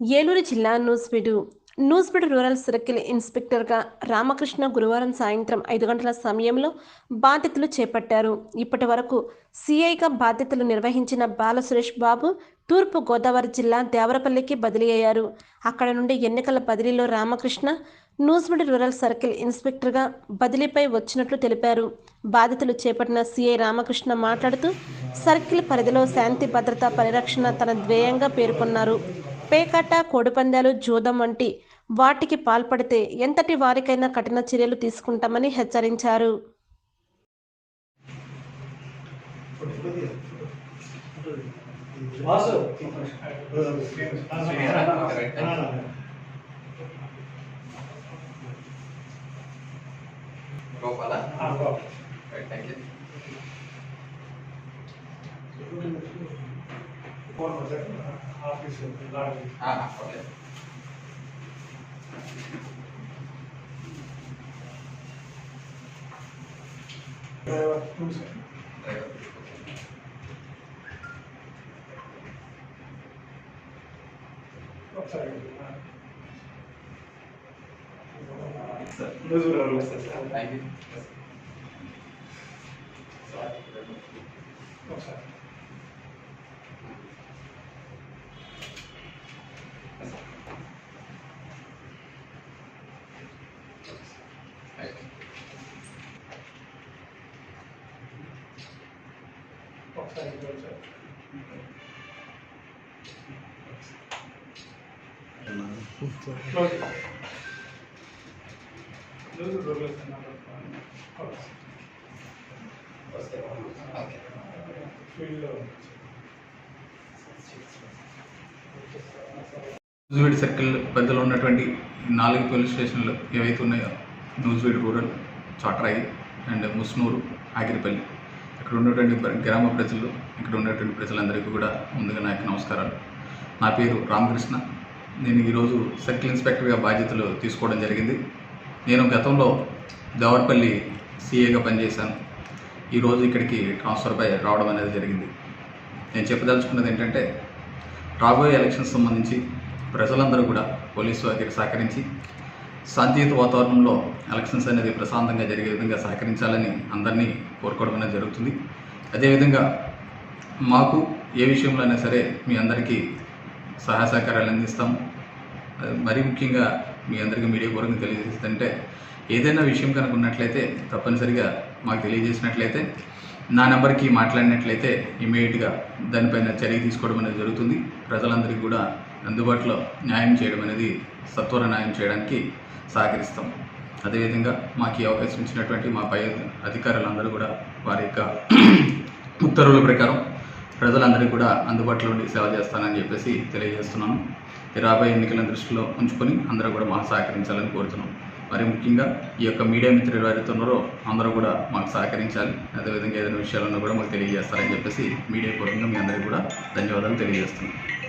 ఏలూరు జిల్లా Nuzvid Nuzvid rural circle ఇన్స్పెక్టర్గా రామకృష్ణ గురువారం సాయంత్రం ఐదు గంటల సమయంలో బాధ్యతలు చేపట్టారు. ఇప్పటి వరకు సిఐగా బాధ్యతలు నిర్వహించిన బాల సురేష్ బాబు తూర్పు గోదావరి జిల్లా దేవరపల్లికి బదిలీ అయ్యారు. అక్కడ నుండి ఎన్నికల బదిలీలో రామకృష్ణ నూస్బిడి రూరల్ సర్కిల్ ఇన్స్పెక్టర్గా బదిలీపై వచ్చినట్లు తెలిపారు. బాధితులు చేపట్టిన సిఐ రామకృష్ణ మాట్లాడుతూ సర్కిల్ పరిధిలో శాంతి భద్రత పరిరక్షణ తన ధ్యేయంగా పేర్కొన్నారు. పేకాట కోడిపందాలు జూదం వంటి వాటికి పాల్పడితే ఎంతటి వారికైనా కఠిన చర్యలు తీసుకుంటామని హెచ్చరించారు. Vasu Gopala نزول Thank you. ఒకసారి నూజివీడ్ సర్కిల్ పెద్దలో ఉన్నటువంటి నాలుగు పోలీస్ స్టేషన్లు ఏవైతే ఉన్నాయో నూజివీడ్ రూరల్ చాట్రాయి అండ్ ముస్నూరు ఆగిరిపల్లి ఇక్కడ ఉన్నటువంటి ప్ర- గ్రామ ప్రజలు ఇక్కడ ఉన్నటువంటి ప్రజలందరికీ కూడా ముందుగా నాకు నమస్కారాలు. నా పేరు రామకృష్ణ. నేను ఈరోజు సర్కిల్ ఇన్స్పెక్టర్గా బాధ్యతలు తీసుకోవడం జరిగింది. నేను గతంలో దేవరపల్లి సిఏగా పనిచేశాను. ఈరోజు ఇక్కడికి ట్రాన్స్ఫర్ పై రావడం అనేది జరిగింది. నేను చెప్పదలుచుకున్నది ఏంటంటే రాబోయే ఎలక్షన్స్ సంబంధించి ప్రజలందరూ కూడా పోలీసు వారికి సహకరించి శాంతియుత వాతావరణంలో ఎలక్షన్స్ అనేది ప్రశాంతంగా జరిగే విధంగా సహకరించాలని అందరినీ కోరుకోవడం అనేది జరుగుతుంది. అదేవిధంగా మాకు ఏ విషయంలో అయినా సరే మీ అందరికీ సహాయ సహకారాలు అందిస్తాం మరీ ముఖ్యంగా మీ అందరికీ మీడియా పూర్వకంగా తెలియజేస్తుంటే ఏదైనా విషయం కనుక ఉన్నట్లయితే తప్పనిసరిగా మాకు తెలియజేసినట్లయితే నా నెంబర్కి మాట్లాడినట్లయితే ఇమీడియట్గా దానిపైన చర్య తీసుకోవడం అనేది జరుగుతుంది. ప్రజలందరికీ కూడా అందుబాటులో న్యాయం చేయడం అనేది సత్వర న్యాయం చేయడానికి సహకరిస్తాం. అదేవిధంగా మాకు ఈ అవకాశం ఇచ్చినటువంటి మా పై అధికారులందరూ కూడా వారి యొక్క ఉత్తర్వుల ప్రకారం ప్రజలందరికీ కూడా అందుబాటులో ఉండి సేవ చేస్తానని చెప్పేసి తెలియజేస్తున్నాను. రాబోయే ఎన్నికలను దృష్టిలో ఉంచుకొని అందరూ కూడా మాకు సహకరించాలని కోరుతున్నాం. మరి ముఖ్యంగా ఈ యొక్క మీడియా మిత్రులు ఎవరైతే ఉన్నారో అందరూ కూడా మాకు సహకరించాలి. అదేవిధంగా ఏదైనా విషయాలన్నా కూడా మాకు తెలియజేస్తారని చెప్పేసి మీడియా పూర్వకంగా మీ అందరికీ కూడా ధన్యవాదాలు తెలియజేస్తున్నాను